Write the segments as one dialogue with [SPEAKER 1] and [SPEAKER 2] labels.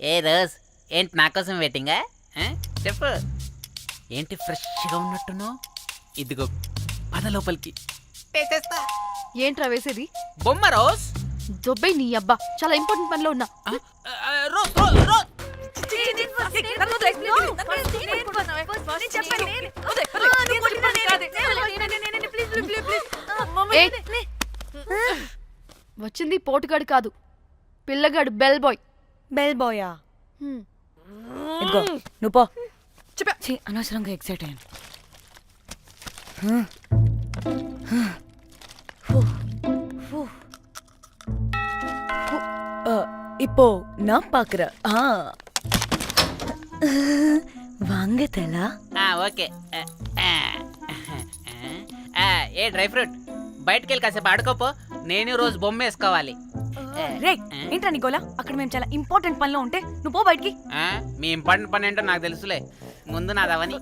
[SPEAKER 1] ఏ rose ఏంటి నా కోసం వెయిటింగా? చెప్పు. ఏంటి ఫ్రెష్గా ఉన్నట్టున్నావు ఇదిగో పద లోపలికి.
[SPEAKER 2] ఏంట్రా వేసేది?
[SPEAKER 1] బొమ్మ రోజ్
[SPEAKER 2] దొబ్బై నీ అబ్బా. చాలా ఇంపార్టెంట్ పనిలో ఉన్నా.
[SPEAKER 1] రోజ్ రోజ్ రోజ్
[SPEAKER 2] ఏ, వచ్చింది పోటుగాడు కాదు పిల్లగాడు బెల్ బాయ్
[SPEAKER 3] బెల్ బాయా
[SPEAKER 2] హ్మ్.
[SPEAKER 3] ఇదిగో నువ్వు పో ఛీ, అనవసరంగా ఎక్సైట్ అయ్యాను இப்போ நான் பாக்குறேன் ஆ வாங்க தலா
[SPEAKER 1] ఆ, ఓకే ఆ, ఆ, ఆ, ఏ డ్రై ఫ్రూట్ బయటకు వెళ్ళి కాసేపు ఆడుకోపో నేను రోజు బొమ్మ వేసుకోవాలి
[SPEAKER 3] రే ఏంట్రా నికోలా అక్కడ మేము చాలా ఇంపార్టెంట్ పనిలో ఉంటే నువ్వు పో బయటికి
[SPEAKER 1] ఆ, మీ ఇంపార్టెంట్ పని ఏంటో నాకు తెలుసులే ముందు నాదవని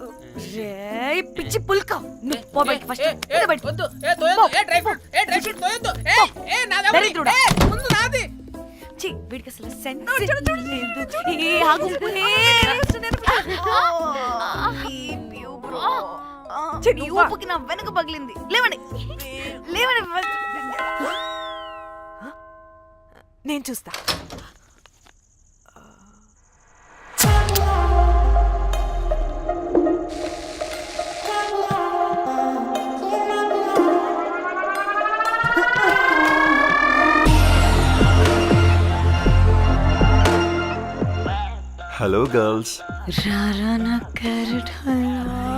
[SPEAKER 3] రే పిచ్చి పుల్క నువ్వు పో బయటికి ఫస్ట్
[SPEAKER 1] ఏ, ఏ,
[SPEAKER 3] పో బయటికి
[SPEAKER 1] వద్దు, ఏ, తోయొద్దు, ఏ, డ్రై ఫ్రూట్, ఏ, డ్రై ఫ్రూట్ తోయొద్దు, ఏ, ఏ, నాదవని,
[SPEAKER 3] దరిద్రుడా.
[SPEAKER 1] ఏ, ముందు నాది.
[SPEAKER 3] ఛీ, వీడికి అసలు సెన్స్ లేదు ఏ ఆగు ఏ, ఛీ, నీ ఊపుకి నా వెనక పగిలింది. లేవండి. లేవండి
[SPEAKER 4] నేను చూస్తా.
[SPEAKER 5] హలో గర్ల్స్
[SPEAKER 3] రారా నా క్యారెట్ హల్వా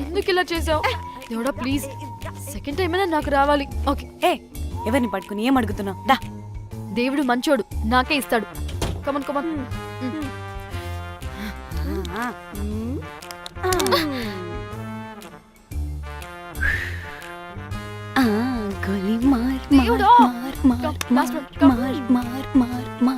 [SPEAKER 2] ఎందుకు ఇలా చేసావు? దేవుడా ప్లీజ్ సెకండ్ టైం అయినా నాకు రావాలి. ఓకే
[SPEAKER 3] ఏ ఎవరిని పట్టుకుని ఏం అడుగుతున్నావు? దా.
[SPEAKER 2] దేవుడు మంచోడు నాకే ఇస్తాడు. కమన్ కమన్
[SPEAKER 3] ఆ, గోలి మార్! మార్ మార్ మార్. మార్ మార్ మార్ మార్.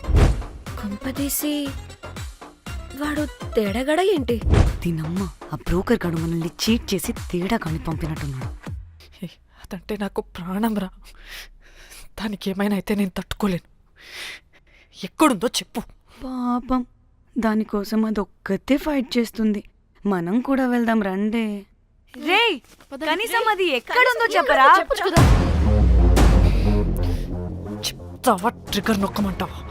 [SPEAKER 6] కొంపదీసి వాడు తేడగడ ఏంటి?
[SPEAKER 3] దీనమ్మ ఆ బ్రోకర్ గడు మనల్ని చీట్ చేసి తేడా కాని పంపినట్టున్నాడు.
[SPEAKER 4] హే, అదంటే నాకు ప్రాణం రా దానికి ఏమైనా అయితే నేను తట్టుకోలేను. ఎక్కడుందో చెప్పు.
[SPEAKER 3] పాపం దానికోసం అది ఒక్కతే ఫైట్ చేస్తుంది. మనం కూడా వెళ్దాం రండే. రే. కనీసం అది ఎక్కడుందో చెప్పరా?
[SPEAKER 4] చెప్తావా? ట్రిగర్ నొక్కమంటావా?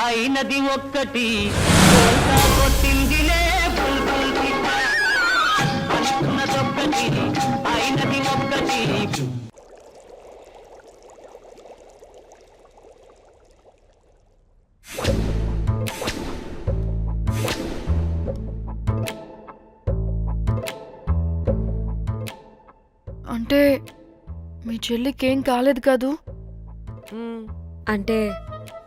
[SPEAKER 7] అయినది ఒక్కటి. కొట్టిందిలే అయినది ఒక్కటి.
[SPEAKER 2] అంటే మీ చెల్లికి ఏం కాలేదు కాదు?
[SPEAKER 6] అంటే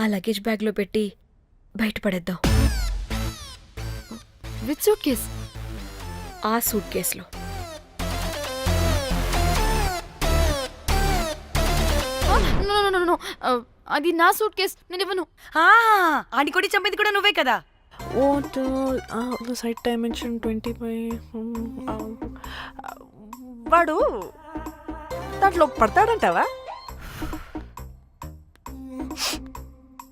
[SPEAKER 6] ఆ లగేజ్ బ్యాగ్లో పెట్టి బయటపడేద్దాం.
[SPEAKER 2] విత్ సూట్ కేస్
[SPEAKER 6] ఆ సూట్ కేసులో
[SPEAKER 2] అది నా సూట్ కేస్ నేను ఇవ్వను.
[SPEAKER 3] ఆడి కొడి చంపేది కూడా నువ్వే కదా.
[SPEAKER 4] What site dimension twenty five వాడు దాంట్లో పడతాడంటావా?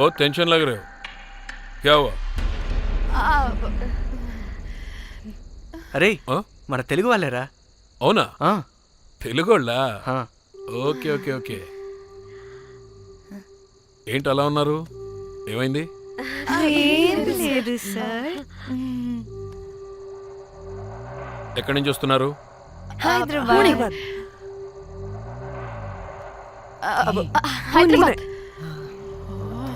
[SPEAKER 8] बहुत टेंशन लग रहे हो क्या हुआ
[SPEAKER 9] అరే
[SPEAKER 8] ఆ?
[SPEAKER 9] మన తెలుగు వాళ్ళేరా
[SPEAKER 8] అవునా
[SPEAKER 9] ఆ,
[SPEAKER 8] తెలుగోళ్ళా
[SPEAKER 9] ఆ.
[SPEAKER 8] ఓకే ఓకే ఓకే ఏంటి అలా ఉన్నారు ఏమైంది
[SPEAKER 3] ఏం లేదు సార్
[SPEAKER 8] ఎక్కడి నుంచి వస్తున్నారు
[SPEAKER 3] హైదరాబాద్
[SPEAKER 2] హైదరాబాద్
[SPEAKER 8] ఏయ్!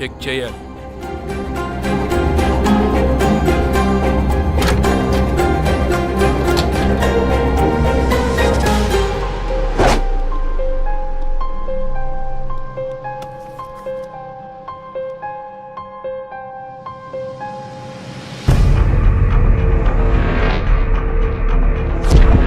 [SPEAKER 8] చెక్ చేయాలి.